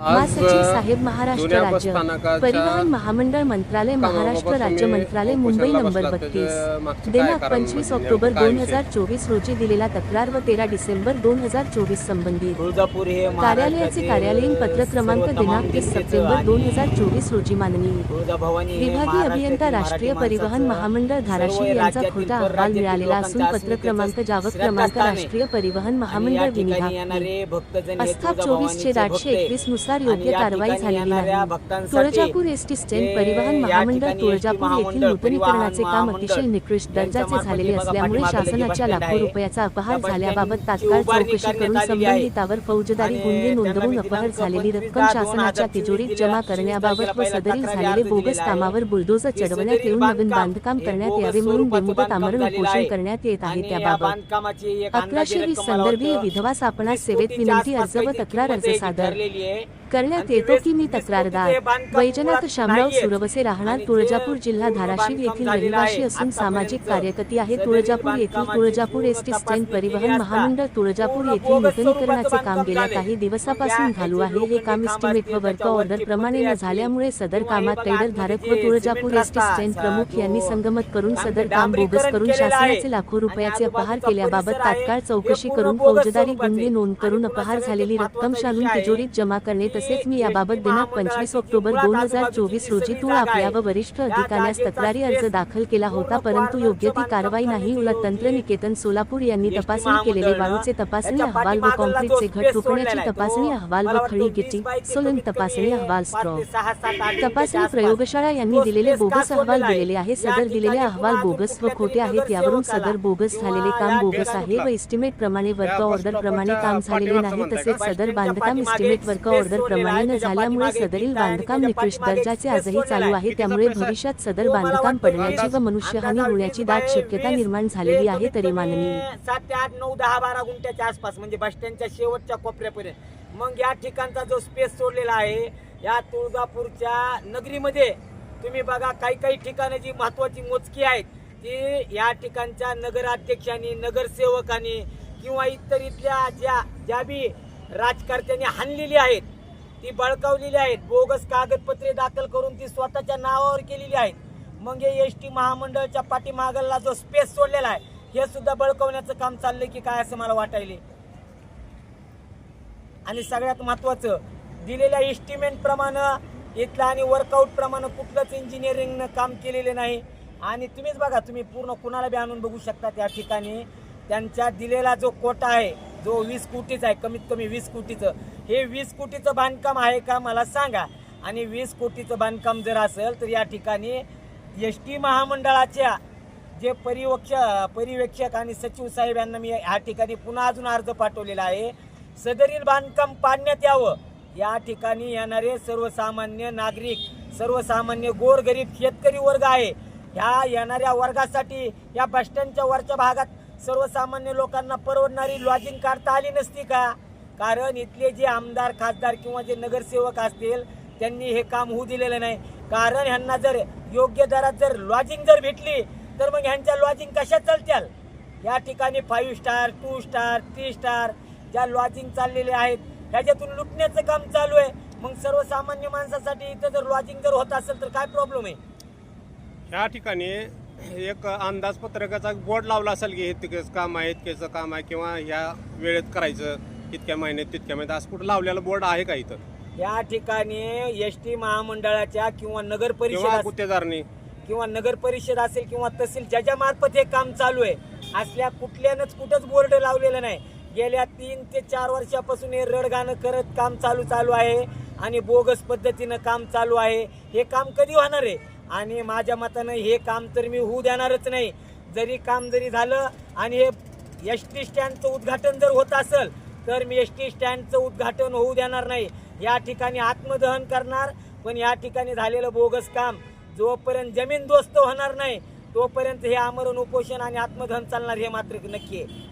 साहेब महाराष्ट्र राज्य परिवहन महामंडळ मंत्रालय महाराष्ट्र राज्य मंत्रालय मुंबई नंबर बत्तीस दिनांक पंचवीस म्हणजे ऑक्टोबर दोन? हजार चोवीस रोजी दिलेला तक्रार व तेरा डिसेंबर दोन हजार चोवीस संबंधित कार्यालयाचे कार्यालयीन पत्र क्रमांक दिनांक तीस सप्टेंबर दोन हजार चोवीस रोजी माननीय विभागीय अभियंता राष्ट्रीय परिवहन महामंडळ धाराशिव यांचा खोटा अहवाल मिळालेला असून पत्र क्रमांक जावक क्रमांक. राष्ट्रीय परिवहन महामंडळ विनिभाग अस्थाप चोवीस चे आठशे. एकवीसनुसार आणि योग्य कारवाई झालेली नाही तुळजापूर एसटी स्टँड परिवहन महामंडळ तुळजापूर येथील नूतनीकरणाचे काम अतिशय निकृष्ट दर्जाचे झालेले असल्यामुळे शासनाच्या लाखो. रुपयाचा अपहार झाल्याबाबत तात्काळ चौकशी करून. संबंधितावर फौजदारी गुन्हे नोंदवून अपहार झालेली 25 रक्कम शासनाच्या 2024 तिजोरीत जमा करण्याबाबत व सदरील झालेले बोगस. कामावर बुलडोजर चढवण्यात येऊन नवीन बांधकाम करण्यात यावे म्हणून बेमुदत आमरण उपोषण. करण्यात येत आहे त्याबाबत अकराशे वीस संदर्भीय विधवा सापणास वीस सेवेत विनंती अर्ज व तक्रार अर्ज सादर. करण्यात येतो की मी तक्रारदार वैजनाथ शामराव. सुरवसे राहणार तुळजापूर जिल्हा धाराशिव येथील आहे. असून सामाजिक कार्यकर्ती आहे तुळजापूर येथील तुळजापूर पूर्ण एसटी स्टँड परिवहन महामंडळ तुळजापूर येथील नूतनीकरणाचे काम गेल्या. काही दिवसापासून चालू आहे हे काम इस्टिमेट व वर्क ऑर्डर प्रमाणे न झाल्यामुळे सदर हे कामात बघा टेंडरधारक व तुळजापूर एसटी स्टँड प्रमुख यांनी तो संगमत करून सदर काम बोगस करून. शासनाचे लाखो रुपयाचे अपहार केल्याबाबत तात्काळ हे चौकशी करून फौजदारी. गुन्हे नोंद करून अपहार झालेली रक्कम शालून तिजोरीत जमा करणे तसेच मी याबाबत दिनांक पंचवीस ऑक्टोबर दोन हजार चोवीस रोजी तुळ जागा आपल्या व वरिष्ठ अधिकाऱ्यास तक्रारी अर्ज दाखल केला होता परंतु योग्य ती कारवाई नाही उलट होती. तंत्रनिकेतन सोलापूर यांनी तपासणी केलेले वाळूचे तपासणी अहवाल व कॉन्क्रीटचे घट रोखण्याची तपासणी तो अहवाल व गिट्टी बाय सोलन तपासणी अहवाल स्ट्रॉ ते तपासणी. प्रयोगशाळा यांनी तो दिलेले बोगस अहवाल? दिलेले आहे सदर दिलेले अहवाल बोगस व खोटे आहेत यावरून सदर बोगस झालेले काम बोगस आहे व इस्टिमेट प्रमाणे वर्क ऑर्डर प्रमाणे काम झालेले नाही तसेच? सदर बांधकाम इस्टिमेट वर्क ऑर्डर प्रमाणे न झाल्यामुळे सदरील बांधकाम निकृष्ट पाठीमागे दर्जाचे आजही चालू आहे. त्यामुळे? भविष्यात सदर बांधकाम पडण्याची व मनुष्यहानी होण्याची दाट शक्यता निर्माण झालेली आहे तरी माननीय सात ते आठ नऊ दहा बारा गुंठ्याच्या आसपास म्हणजे बस स्टँडच्या शेवटच्या कोपऱ्यापर्यंत मग या ठिकाणचा जो स्पेस सोडलेला आहे या तुळजापूरच्या नगरीमध्ये तुम्ही बघा काही काही ठिकाणं जी महत्वाची मोजकी आहेत ती या ठिकाणच्या नगराध्यक्षांनी नगरसेवकांनी किंवा इतर इथल्या ज्या ज्या बी राजकारत्यांनी हाणलेली आहेत ती बळकावलेली आहेत. बोगस कागदपत्रे दाखल करून ती स्वतःच्या नावावर केलेली आहेत. मग हे एस टी महामंडळाच्या पाठीमागला जो स्पेस सोडलेला आहे हे सुद्धा बळकवण्याचं काम चाललंय की काय असं मला वाटायले. आणि सगळ्यात महत्वाचं दिलेल्या इस्टिमेंट प्रमाणे इथलं आणि वर्कआउट प्रमाणे कुठलंच इंजिनिअरिंगनं काम केलेलं नाही. आणि तुम्हीच बघा तुम्ही पूर्ण कुणाला बी आणून बघू शकता त्या ठिकाणी. त्यांच्या दिलेला जो कोटा आहे जो वीस कोटीचा आहे कमीत कमी वीस कोटीचं हे वीस कोटीचं बांधकाम आहे का मला सांगा. आणि वीस कोटीचं बांधकाम जर असेल तर या ठिकाणी एस टी महामंडळाच्या जे परिवक्ष परिवेक्षक आणि सचिव साहेब यांना मी ह्या ठिकाणी पुन्हा अजून अर्ज पाठवलेला आहे. सदरील बांधकाम पाडण्यात यावं. या ठिकाणी येणारे सर्वसामान्य नागरिक सर्वसामान्य गोरगरीब शेतकरी वर्ग आहे. ह्या येणाऱ्या वर्गासाठी या बस स्टँडच्या वरच्या भागात सर्वसामान्य लोकांना परवडणारी लॉजिंग काढता आली नसती का? कारण इथले जे आमदार खासदार किंवा जे नगरसेवक असतील त्यांनी हे काम होऊ दिलेलं नाही. कारण ह्यांना जर योग्य दरात जर लॉजिंग जर भेटली तर मग ह्यांच्या लॉजिंग कशा चालत्याल? या ठिकाणी five star two star three star ज्या लॉजिंग चाललेल्या आहेत ह्याच्यातून लुटण्याचं काम चालू आहे. मग सर्वसामान्य माणसासाठी इथं जर लॉजिंग जर होत असेल तर काय प्रॉब्लेम आहे? ह्या ठिकाणी एक अंदाजपत्रकाचा बोर्ड लावला असेल की हे तिकडेच काम आहे इतकेचं काम आहे किंवा ह्या वेळेत करायचं. इतक्या महिन्यात तितक्या महिन्यात. असं कुठं लावलेला बोर्ड आहे का इथं? या ठिकाणी एस टी महामंडळाच्या किंवा नगर परिषद किंवा गुत्तेदारनी? किंवा नगर परिषद असेल किंवा तहसील ज्याच्या मार्फत हे काम चालू आहे असल्या कुठल्यानंच कुठंच बोर्ड लावलेलं नाही. गेल्या तीन ते चार वर्षापासून हे रडगाणं करत काम चालू चालू आहे आणि बोगस पद्धतीनं काम चालू आहे. हे काम कधी होणार आहे? आणि माझ्या मतानं हे काम तर मी होऊ देणारच नाही. जरी काम जरी झालं आणि हे एस टी स्टँडचं उद्घाटन जर होत असेल तर मी एस टी स्टँडचं उद्घाटन होऊ देणार नाही. या ठिकाणी आत्मदहन करणार पण या ठिकाणी झालेलं बोगस काम जोपर्यंत जमीन दोस्त होणार नाही तोपर्यंत हे आमरण उपोषण आणि आत्मदहन चालणार हे मात्र नक्की आहे.